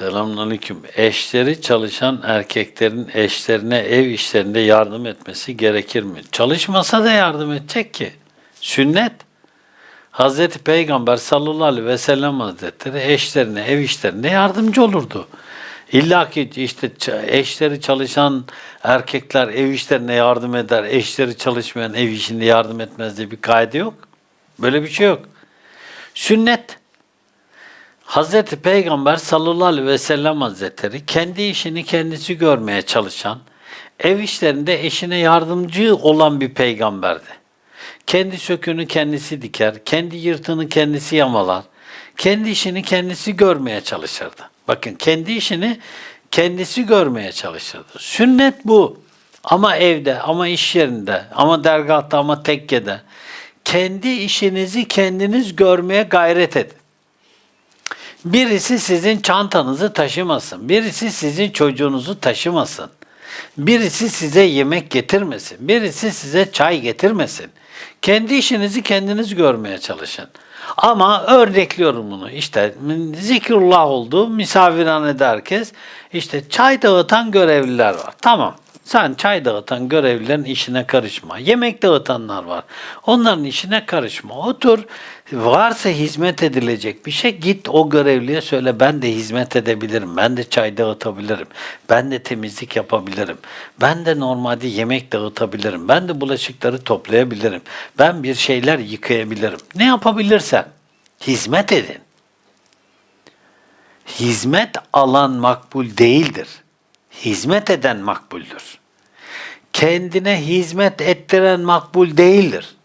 Selamünaleyküm. Eşleri çalışan erkeklerin eşlerine ev işlerinde yardım etmesi gerekir mi? Çalışmasa da yardım edecek ki. Sünnet. Hazreti Peygamber sallallahu aleyhi ve sellem hazretleri eşlerine ev işlerinde yardımcı olurdu. İlla ki işte eşleri çalışan erkekler ev işlerine yardım eder, eşleri çalışmayan ev işinde yardım etmez diye bir kaide yok. Böyle bir şey yok. Sünnet. Hazreti Peygamber sallallahu aleyhi ve sellem hazretleri kendi işini kendisi görmeye çalışan, ev işlerinde eşine yardımcı olan bir peygamberdi. Kendi sökünü kendisi diker, kendi yırtığını kendisi yamalar, kendi işini kendisi görmeye çalışırdı. Bakın kendi işini kendisi görmeye çalışırdı. Sünnet bu. Ama evde, ama iş yerinde, ama dergahta, ama tekkede kendi işinizi kendiniz görmeye gayret edin. Birisi sizin çantanızı taşımasın. Birisi sizin çocuğunuzu taşımasın. Birisi size yemek getirmesin. Birisi size çay getirmesin. Kendi işinizi kendiniz görmeye çalışın. Ama örnekliyorum bunu. İşte zikrullah oldu, misafirhanede herkes. İşte çay dağıtan görevliler var. Tamam. Sen çay dağıtan görevlilerin işine karışma. Yemek dağıtanlar var. Onların işine karışma. Otur. Varsa hizmet edilecek bir şey git o görevliye söyle ben de hizmet edebilirim. Ben de çay dağıtabilirim. Ben de temizlik yapabilirim. Ben de normalde yemek dağıtabilirim. Ben de bulaşıkları toplayabilirim. Ben bir şeyler yıkayabilirim. Ne yapabilirsen hizmet edin. Hizmet alan makbul değildir. Hizmet eden makbuldür. Kendine hizmet ettiren makbul değildir.